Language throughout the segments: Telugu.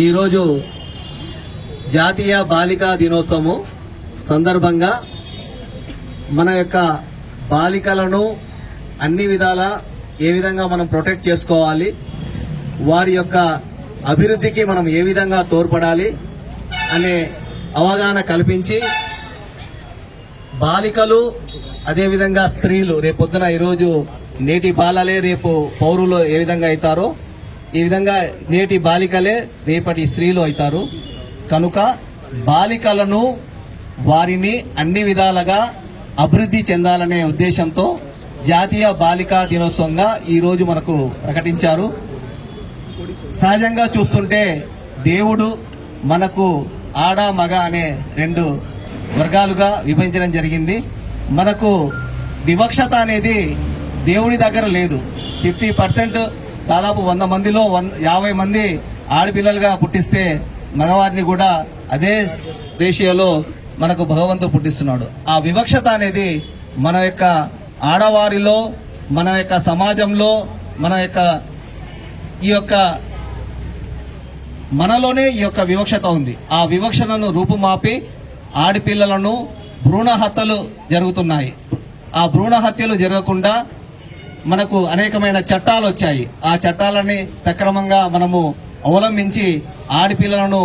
ఈరోజు జాతీయ బాలికా దినోత్సవం సందర్భంగా మన యొక్క బాలికలను అన్ని విధాల ఏ విధంగా మనం ప్రొటెక్ట్ చేసుకోవాలి వారి యొక్క అభివృద్ధికి మనం ఏ విధంగా తోడ్పడాలి అనే అవగాహన కల్పించి బాలికలు అదేవిధంగా స్త్రీలు రేపొద్దున ఈరోజు నేటి బాలలే రేపు పౌరులు ఏ విధంగా అవుతారో ఈ విధంగా నేటి బాలికలే రేపటి స్త్రీలు అవుతారు. కనుక బాలికలను వారిని అన్ని విధాలుగా అభివృద్ధి చెందాలనే ఉద్దేశంతో జాతీయ బాలికా దినోత్సవంగా ఈరోజు మనకు ప్రకటించారు. సహజంగా చూస్తుంటే దేవుడు మనకు ఆడ మగ అనే రెండు వర్గాలుగా విభజించడం జరిగింది. మనకు వివక్షత అనేది దేవుడి దగ్గర లేదు. ఫిఫ్టీ పర్సెంట్ దాదాపు వంద మందిలో వంద యాభై మంది ఆడపిల్లలుగా పుట్టిస్తే మగవారిని కూడా అదే రేషియోలో మనకు భగవంతుడు పుట్టిస్తున్నాడు. ఆ వివక్షత అనేది మన యొక్క ఆడవారిలో మన యొక్క సమాజంలో మన యొక్క ఈ యొక్క మనలోనే ఈ యొక్క వివక్షత ఉంది. ఆ వివక్షతను రూపుమాపి ఆడపిల్లలను భ్రూణ హత్యలు జరుగుతున్నాయి. ఆ భ్రూణ హత్యలు జరగకుండా మనకు అనేకమైన చట్టాలు వచ్చాయి. ఆ చట్టాలని సక్రమంగా మనము అవలంబించి ఆడపిల్లలను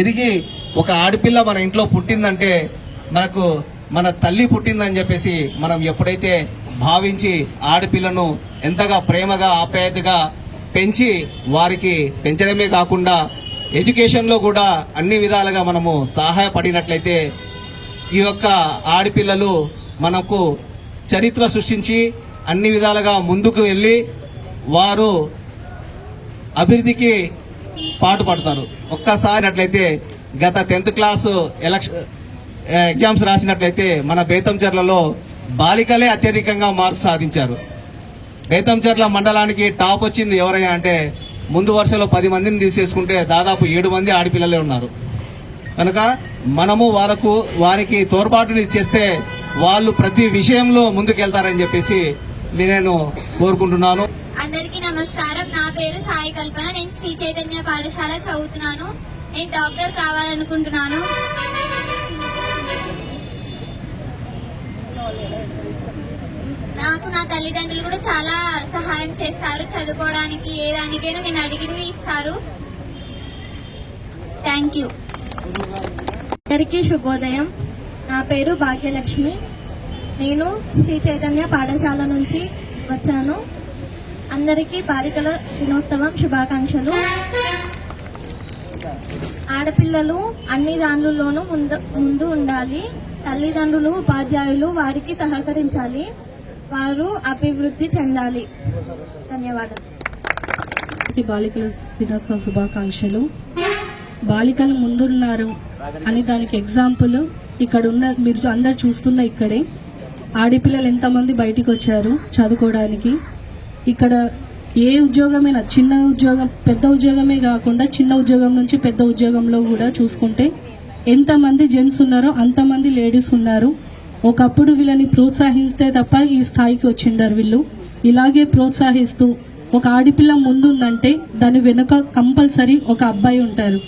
ఎదిగి ఒక ఆడపిల్ల మన ఇంట్లో పుట్టిందంటే మనకు మన తల్లి పుట్టిందని చెప్పేసి మనం ఎప్పుడైతే భావించి ఆడపిల్లను ఎంతగా ప్రేమగా ఆప్యాయతగా పెంచి వారికి పెంచడమే కాకుండా ఎడ్యుకేషన్లో కూడా అన్ని విధాలుగా మనము సహాయపడినట్లయితే ఈ యొక్క ఆడపిల్లలు మనకు చరిత్ర సృష్టించి అన్ని విధాలుగా ముందుకు వెళ్ళి వారు అభివృద్ధికి పాటుపడతారు ఒక్కసారి అట్లయితే గత టెన్త్ క్లాసు ఎలక్షన్ ఎగ్జామ్స్ రాసినట్లయితే మన బేతంచెర్లలో బాలికలే అత్యధికంగా మార్క్స్ సాధించారు. బేతంచెర్ల మండలానికి టాప్ వచ్చింది ఎవరైనా అంటే ముందు వరుసలో పది మందిని తీసేసుకుంటే దాదాపు ఏడు మంది ఆడపిల్లలే ఉన్నారు. కనుక మనము వారకు వారికి తోడ్పాటుని చేస్తే వాళ్ళు ప్రతి విషయంలో ముందుకెళ్తారని చెప్పేసి నేను కోరుకుంటున్నాను. అందరికీ నమస్కారం. నా పేరు సాయి కల్పన. నేను శ్రీ చైతన్య పాఠశాల చదువుతున్నాను. నేను డాక్టర్ కావాలనుకుంటున్నాను. నాకు నా తల్లిదండ్రులు కూడా చాలా సహాయం చేస్తారు. చదువుకోవడానికి ఏ దానికైనా నేను అడిగినవి ఇస్తారు. థ్యాంక్ యూ అందరికీ శుభోదయం. నా పేరు భాగ్యలక్ష్మి. నేను శ్రీ చైతన్య పాఠశాల నుంచి వచ్చాను. అందరికీ బాలికల దినోత్సవం శుభాకాంక్షలు. ఆడపిల్లలు అన్ని దానిలోనూ ముందు ముందు ఉండాలి. తల్లిదండ్రులు ఉపాధ్యాయులు వారికి సహకరించాలి. వారు అభివృద్ధి చెందాలి. ధన్యవాదాలు. బాలికల దినోత్సవ శుభాకాంక్షలు. బాలికలు ముందున్నారు అని దానికి ఎగ్జాంపుల్ ఇక్కడ ఉన్న మీరు అందరు చూస్తున్న ఇక్కడే. ఆడపిల్లలు ఎంతమంది బయటికి వచ్చారు చదువుకోవడానికి? ఇక్కడ ఏ ఉద్యోగమైనా చిన్న ఉద్యోగం పెద్ద ఉద్యోగమే కాకుండా చిన్న ఉద్యోగం నుంచి పెద్ద ఉద్యోగంలో కూడా చూసుకుంటే ఎంతమంది జెంట్స్ ఉన్నారో అంతమంది లేడీస్ ఉన్నారు. ఒకప్పుడు వీళ్ళని ప్రోత్సహిస్తే తప్ప ఈ స్థాయికి వచ్చిండారు వీళ్ళు. ఇలాగే ప్రోత్సహిస్తూ ఒక ఆడపిల్ల ముందుందంటే దాని వెనుక కంపల్సరీ ఒక అబ్బాయి ఉంటారు.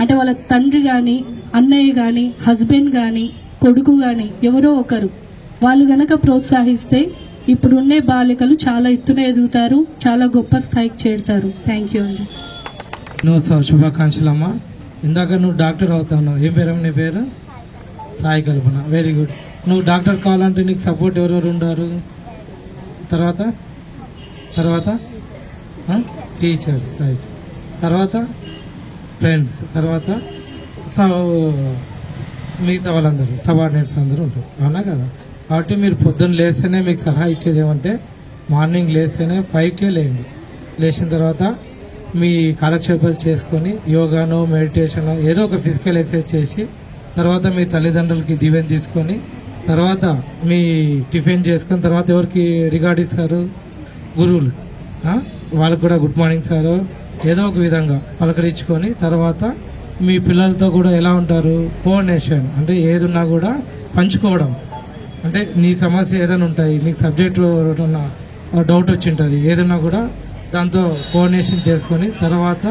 అంటే వాళ్ళ తండ్రి కానీ అన్నయ్య కానీ హస్బెండ్ కానీ కొడుకు కానీ ఎవరో ఒకరు. వాళ్ళు గనక ప్రోత్సహిస్తే ఇప్పుడున్నే బాలికలు చాలా ఎత్తున ఎదుగుతారు చాలా గొప్ప స్థాయికి చేరుతారు. థ్యాంక్ యూ అండి. దినోత్సవ శుభాకాంక్షలమ్మా. ఇందాక నువ్వు డాక్టర్ అవుతావు ఏ పేరు నీ పేరు? సాయి కల్పన. వెరీ గుడ్ నువ్వు డాక్టర్ కావాలంటే నీకు సపోర్ట్ ఎవరెవరు ఉండారు? తర్వాత? తర్వాత? టీచర్స్ రైట్ తర్వాత? ఫ్రెండ్స్ తర్వాత? సో మిగతా వాళ్ళందరూ సబార్డినేట్స్ అందరూ ఉంటారు. అవునా కదా? కాబట్టి మీరు పొద్దున్న లేస్తేనే మీకు సలహా ఇచ్చేది ఏమంటే మార్నింగ్ లేస్తేనే ఫైవ్కే లేండి లేచిన తర్వాత మీ కాలక్షేపాలు చేసుకొని యోగానో మెడిటేషన్ ఏదో ఒక ఫిజికల్ ఎక్సర్సైజ్ చేసి తర్వాత మీ తల్లిదండ్రులకి దీవెన తీసుకొని తర్వాత మీ టిఫిన్ చేసుకొని తర్వాత ఎవరికి రిగార్డ్ ఇస్తారు? గురువులు. వాళ్ళకు వాళ్ళకి కూడా గుడ్ మార్నింగ్ సార్. ఏదో ఒక విధంగా పలకరించుకొని తర్వాత మీ పిల్లలతో కూడా ఎలా ఉంటారు? కోఆర్డినేషన్. అంటే ఏదున్నా కూడా పంచుకోవడం. అంటే నీ సమస్య ఏదైనా ఉంటాయి నీకు సబ్జెక్ట్ డౌట్ వచ్చి ఉంటుంది ఏదన్నా కూడా దాంతో కోఆర్డినేషన్ చేసుకొని తర్వాత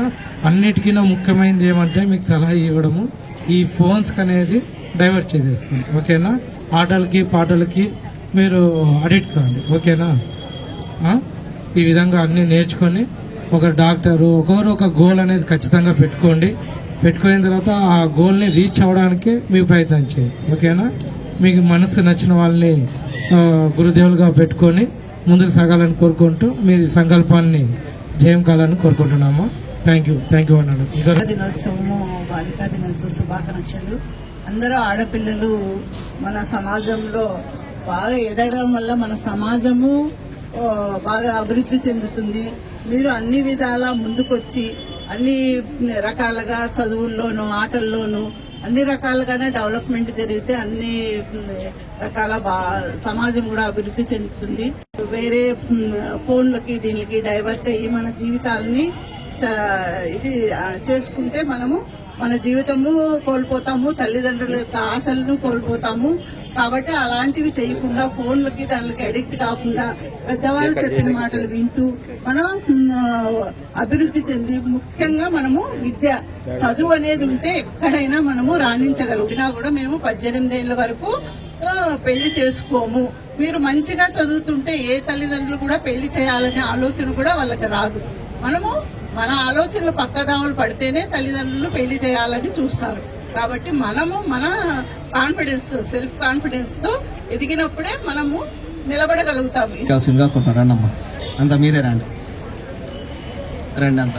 అన్నిటికీ ముఖ్యమైనది ఏమంటే మీకు సలహా ఇవ్వడము ఈ ఫోన్స్కి అనేది డైవర్ట్ చేసేసుకోండి ఓకేనా? ఆటలకి పాటలకి మీరు అడిక్ట్ కాండి ఓకేనా? ఈ విధంగా అన్నీ నేర్చుకొని ఒక డాక్టరు ఒకరు ఒక గోల్ అనేది ఖచ్చితంగా పెట్టుకోండి. పెట్టుకున్న తర్వాత ఆ గోల్ని రీచ్ అవ్వడానికి మీ ప్రయత్నం చేయండి ఓకేనా? మీకు మనసు నచ్చిన వాళ్ళని గురుదేవులుగా పెట్టుకొని ముందుకు సాగాలని కోరుకుంటూ మీ సంకల్పాన్ని జయం కావాలని కోరుకుంటున్నాము. థ్యాంక్ యూ థ్యాంక్ యూ అన్నాడు. దినోత్సవము బాలికా దినోత్సవ శుభాకాంక్షలు. అందరూ ఆడపిల్లలు మన సమాజంలో బాగా ఎదగడం వల్ల మన సమాజము బాగా అభివృద్ధి చెందుతుంది. మీరు అన్ని విధాలా ముందుకొచ్చి అన్ని రకాలుగా చదువుల్లోనూ ఆటల్లోనూ అన్ని రకాలుగానే డెవలప్మెంట్ జరిగితే అన్ని రకాల బా సమాజం కూడా అభివృద్ధి చెందుతుంది. వేరే ఫోన్లకి దీనికి డైవర్ట్ అయ్యి మన జీవితాలని ఇది చేసుకుంటే మనము మన జీవితము కోల్పోతాము తల్లిదండ్రుల యొక్క ఆశలను కోల్పోతాము కాబట్టి అలాంటివి చేయకుండా ఫోన్లకి దానికి అడిక్ట్ కాకుండా పెద్దవాళ్ళు చెప్పిన మాటలు వింటూ మనం అభివృద్ధి చెంది ముఖ్యంగా మనము విద్య చదువు అనేది ఉంటే ఎక్కడైనా మనము రాణించగలిగినా కూడా మేము పద్దెనిమిది ఏళ్ళ వరకు పెళ్ళి చేసుకోము. మీరు మంచిగా చదువుతుంటే ఏ తల్లిదండ్రులు కూడా పెళ్ళి చేయాలనే ఆలోచన కూడా వాళ్ళకి రాదు. మనము మన ఆలోచనలు పక్కదావులు పడితేనే తల్లిదండ్రులు పెళ్ళి చేయాలని చూస్తారు. కాబట్టి మనము మన కాన్ఫిడెన్స్ సెల్ఫ్ కాన్ఫిడెన్స్తో ఎదిగినప్పుడే మనము నిలబడగలుగుతాము. కావాల్సిందిగా కొంటారు రండి అమ్మా అంత మీరే రండి. రండి అంత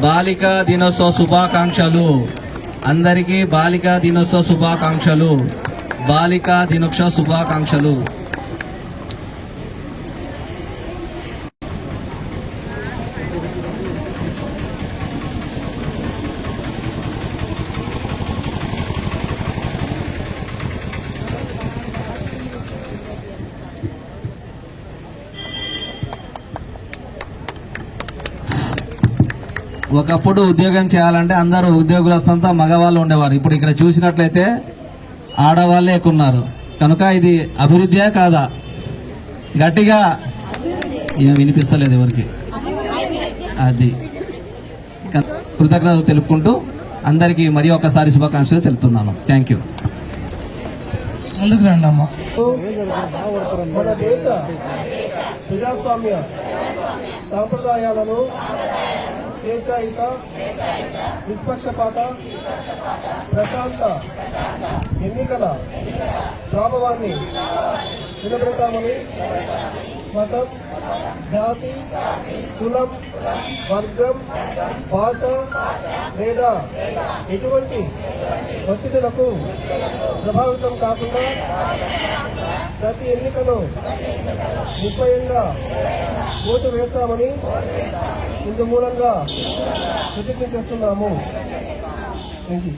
బాలికా దినోత్సవ శుభాకాంక్షలు. అందరికీ బాలికా దినోత్సవ శుభాకాంక్షలు. బాలికా దినోత్సవ శుభాకాంక్షలు. ఒకప్పుడు ఉద్యోగం చేయాలంటే అందరూ ఉద్యోగులంతా మగవాళ్ళు ఉండేవారు. ఇప్పుడు ఇక్కడ చూసినట్లయితే ఆడవాళ్ళే ఎక్కువ ఉన్నారు కనుక ఇది అభివృద్ధియా కాదా? గట్టిగా ఏం వినిపిస్తలేదు ఎవరికి? అది. కృతజ్ఞతలు తెలుపుకుంటూ అందరికీ మరి ఒకసారి శుభాకాంక్షలు తెలుపుతున్నాను. థ్యాంక్ యూ ముందుకు రండి అమ్మా. మన దేశ ప్రజాస్వామ్య సాంప్రదాయాలను స్వేచ్ఛాయుత నిష్పక్షపాత ప్రశాంత ఎన్నికల ప్రభావాన్ని నిలబెడతామని మతం జాతి కులం వర్గం భాష లేదా ఎటువంటి ఒత్తిడులకు ప్రభావితం కాకుండా ప్రతి ఎన్నికలో నిర్భయంగా ఓటు వేస్తామని ఇందు మూలంగా ప్రతిజ్ఞ చేస్తున్నాము. Thank you